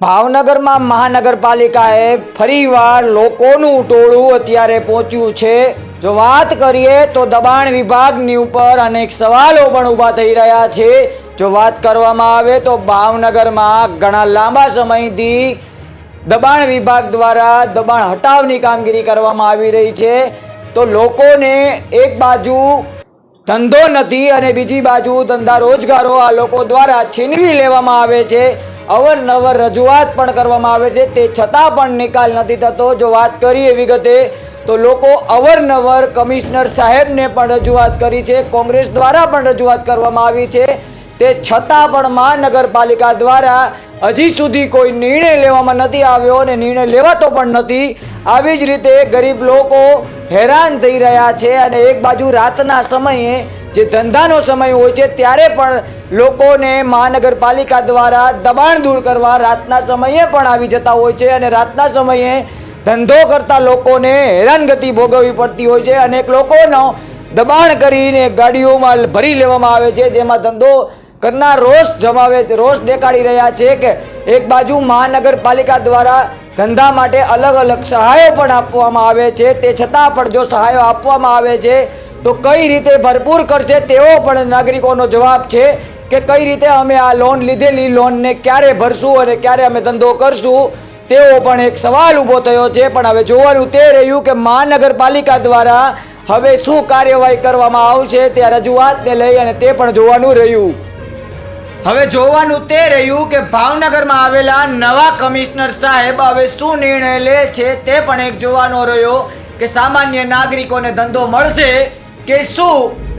ભાવનગરમાં મહાનગરપાલિકાએ ફરીવાર લોકોનું ટોળું અત્યારે પહોંચ્યું છે. જો વાત કરીએ તો દબાણ વિભાગની ઉપર અનેક સવાલો પણ ઊભા થઈ રહ્યા છે. જો વાત કરવામાં આવે તો ભાવનગરમાં ઘણા લાંબા સમયથી દબાણ વિભાગ દ્વારા દબાણ હટાવની કામગીરી કરવામાં આવી રહી છે. તો લોકોને એક બાજુ ધંધો નથી અને બીજી બાજુ ધંધા રોજગારો આ લોકો દ્વારા છીનવી લેવામાં આવે છે. અવરનવર રજૂઆત પણ કરવામાં આવે છે. તે છતાં પણ નિકાલ નથી થતો. જો વાત કરીએ વિગતે તો લોકો અવરનવર કમિશનર સાહેબને પણ રજૂઆત કરી છે. કોંગ્રેસ દ્વારા પણ રજૂઆત કરવામાં આવી છે. તે છતાં પણ મહાનગરપાલિકા દ્વારા હજી સુધી કોઈ નિર્ણય લેવામાં નથી આવ્યો અને નિર્ણય લેવાતો પણ નથી. આવી જ રીતે ગરીબ લોકો હેરાન થઈ રહ્યા છે અને એક બાજુ રાતના સમયે જે ધંધાનો સમય હોય છે, ત્યારે પણ લોકોને મહાનગરપાલિકા દ્વારા દબાણ દૂર કરવા રાતના સમયે પણ આવી જતા હોય છે અને રાતના સમયે ધંધો કરતા લોકોને હેરાનગતિ ભોગવવી પડતી હોય છે. અનેક લોકોનો દબાણ કરીને ગાડીઓમાં ભરી લેવામાં આવે છે, જેમાં ધંધો કરનાર રોષ જમાવે છે, રોષ દેખાડી રહ્યા છે કે એક બાજુ મહાનગરપાલિકા દ્વારા ધંધા માટે અલગ અલગ સહાયો પણ આપવામાં આવે છે. તે છતાં પણ જો સહાયો આપવામાં આવે છે તો કઈ રીતે ભરપૂર કરશે તેવો પણ નાગરિકોનો જવાબ છે કે કઈ રીતે અમે આ લોન લીધેલી લોનને ક્યારે ભરશું અને ક્યારે અમે ધંધો કરશું, તેવો પણ એક સવાલ ઊભો થયો છે. પણ હવે જોવાનું તે રહ્યું કે મહાનગરપાલિકા દ્વારા હવે શું કાર્યવાહી કરવામાં આવશે તે રજૂઆતને લઈ અને તે પણ જોવાનું રહ્યું. હવે જોવાનું તે રહ્યું કે ભાવનગરમાં આવેલા નવા કમિશનર સાહેબ હવે શું નિર્ણય લે છે તે પણ એક જોવાનો રહ્યો કે સામાન્ય નાગરિકોને ધંધો મળશે કે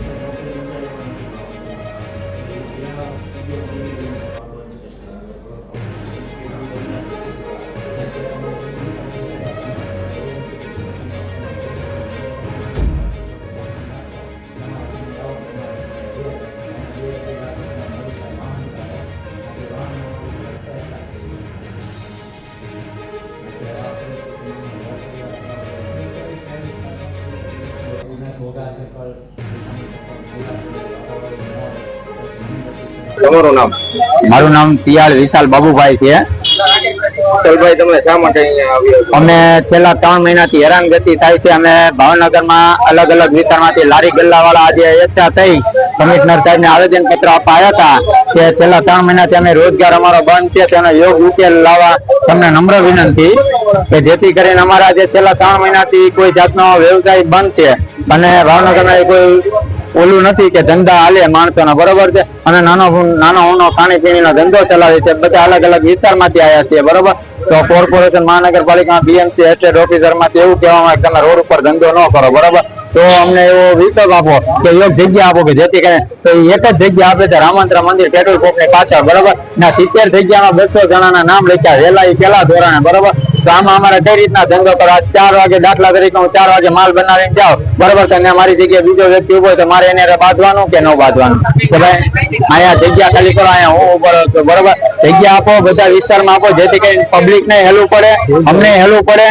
તમારું નામ? મારું નામ પિયાળ વિશાલ બાબુભાઈ છે. ચલભાઈ તમે શા માટે? અમે છેલ્લા ત્રણ મહિનાથી હેરાનગતિ થાય છે. અમે ભાવનગરમાં અલગ અલગ વિસ્તારમાંથી લારી ગલ્લા વાળા આજે એકઠા થઈ કમિશનર સાહેબને આવેદન પત્ર આપવા આવ્યા હતા કે છેલ્લા ત્રણ મહિનાથી અમે રોજગાર અમારો બંધ છે. તેનો યોગ ઉકેલ લાવવા તમને નમ્ર વિનંતી કે જેથી કરીને અમારા જે છેલ્લા ત્રણ મહિનાથી કોઈ જાતનો વ્યવસાય બંધ છે. અને ભાવનગરમાં કોઈ ઓલું નથી કે ધંધા હાલે માણસોના, બરોબર છે? અને નાનો નાનો ઊનો ખાણી પીણીનો ધંધો ચલાવે છે, બધા અલગ અલગ વિસ્તારમાંથી આવ્યા છીએ, બરોબર? તો કોર્પોરેશન મહાનગરપાલિકા બીએમસી એસ્ટેટ ઓફિસરમાંથી એવું કહેવામાં તમે રોડ ઉપર ધંધો ન કરો, બરોબર? તો અમને એવો વિકલ્પ આપો કે એક જગ્યા આપો કે જેથી કરીને તો એક જ જગ્યા આપે છે, રામાંતરા મંદિર, પેટ્રોલ પંપની પાછળ, બરોબર? ના, સિત્તેર જગ્યામાં બસો જણાના નામ લખ્યા વેલા એ પેલા ધોરણે, બરોબર? ધંધો કરો? ચાર વાગે દાખલા તરીકે હું ચાર વાગે માલ બનાવીને જાઉં. બરોબર તો ને મારી જગ્યાએ બીજો વ્યક્તિ ઊભો તો મારે એને બાંધવાનું કે ન બાંધવાનું? કે જગ્યા ખાલી કરો, અહીંયા બરોબર? જગ્યા આપો, બધા વિસ્તારમાં આપો, જેથી કરીને પબ્લિક ને હેલું પડે, અમને હેલું પડે.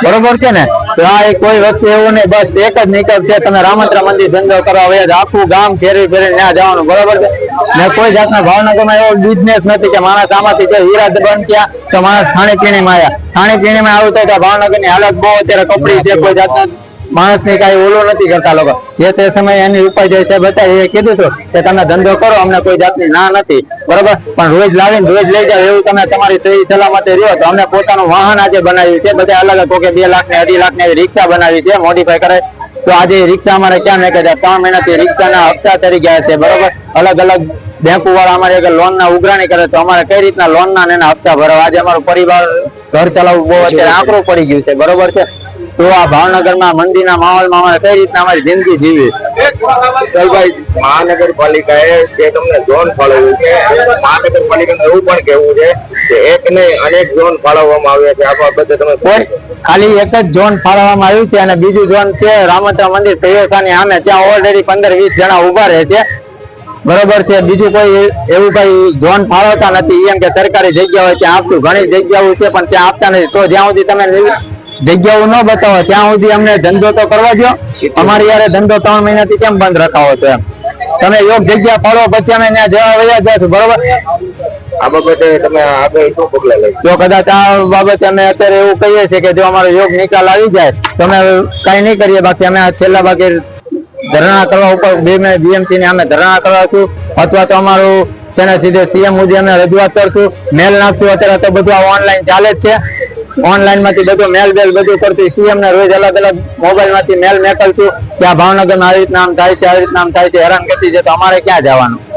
બરોબર છે ને? તો આ કોઈ વસ્તુ એવું નહીં, બસ એક જ નીકળ છે, તમે રામંત્રા મંદિર ધંધો કરવા હવે આખું ગામ ફેરવી ફેરી ત્યાં જવાનું, બરોબર છે? ને કોઈ જાતના ભાવનગરમાં એવો બિઝનેસ નથી કે માણસ આમાંથી જે હીરા દબાણ ક્યાં તો માણસ ખાણી પીણીમાં આવ્યા. ખાણી પીણીમાં આવ્યું તો ભાવનગરની હાલત બહુ, અત્યારે કપડી છે, કોઈ જાતના માણસની કઈ ઓલું નથી કરતા લોકો. જે તે સમયે એની ઉપાય છે બતાવી એ કીધું હતું કે તમે ધંધો કરો, અમને કોઈ જાતની ના નથી. બરોબર? પણ રોજ લાવીને રોજ લઈ જાવ એવું તમે તમારી સહી સલામતી રહ્યો તો અમને પોતાનું વાહન આજે બનાવ્યું છે. બધા અલગ અલગ બે લાખ ને અઢી લાખની રિક્ષા બનાવી છે મોડીફાઈ કરે. તો આજે રિક્ષા અમારે ક્યાં મેં છે? ત્રણ મહિનાથી રિક્ષાના હપ્તા તરી ગયા છે, બરોબર? અલગ અલગ બેંકો વાળા અમારે લોન ના ઉઘરાણી કરે તો અમારે કઈ રીતના લોન ના એના હપ્તા ભરવા? આજે અમારું પરિવાર ઘર ચલાવવું બહુ અત્યારે આંકડું પડી ગયું છે, બરોબર છે? તો આ ભાવનગરમાં મંદિરના માહોલમાં અમારે કઈ રીતના અમારી જિંદગી જીવી? ચલભાઈ મહાનગરપાલિકાએ જે તમને ઝોન ફાળવ્યું છે મહાનગરપાલિકાનું એવું પણ કહેવું છે કે એક નહીં અનેક ઝોન ફાળવવામાં આવ્યા છે. આ બાબતે તમે કોઈ ખાલી એક જ ઝોન ફાળવવામાં આવ્યું છે અને બીજું ઝોન છે રામતા મંદિર પ્રયોગશાની સામે. ત્યાં ઓલરેડી પંદર વીસ જણા ઊભા રહે છે. બરોબર છે. બીજું કોઈ એવું કઈ ઝોન ફાળવતા નથી. એમ કે સરકારી જગ્યા હોય ત્યાં આપતું. ઘણી જગ્યાઓ છે પણ ત્યાં આપતા નથી. તો જ્યાં સુધી તમે જગ્યાઓ ન બતાવો ત્યાં સુધી અમને ધંધો તો કરવા દો અમારી યારે ધંધો ત્રણ મહિનાથી કેમ બંધ રખાવો છો એમ? તમે યોગ જગ્યા ફાળો પછી અમે ત્યાં જવા વયા જશું બરોબર? આ બાબતે તમે આગળ શું પગલા લઈ? જો કદાચ આ બાબતે અમે અત્યારે એવું કહીએ છીએ કે જો અમારો યોગ નિકાલ આવી જાય તો અમે કઈ નહીં કરીએ. બાકી અમે આ છેલ્લા બાકી ધરણા કરવા ઉપર બે બીએમસી ને અમે ધરણા કરવા છું. અથવા તો અમારું છે ને સીધે સીએમ સુધી અમે રજૂઆત કરશું. મેલ નાખશું. અત્યારે તો બધું ઓનલાઈન ચાલે જ છે. ઓનલાઈનમાંથી બધું મેલ બેલ બધું કરતી સીએમ ને રોજ અલગ અલગ મોબાઈલમાંથી મેલ મેકલ છું કે આ ભાવનગર આવી રીતના આમ થાય છે, આવી રીતના આમ થાય છે, હેરાન કરતી છે, તો અમારે ક્યાં જવાનું?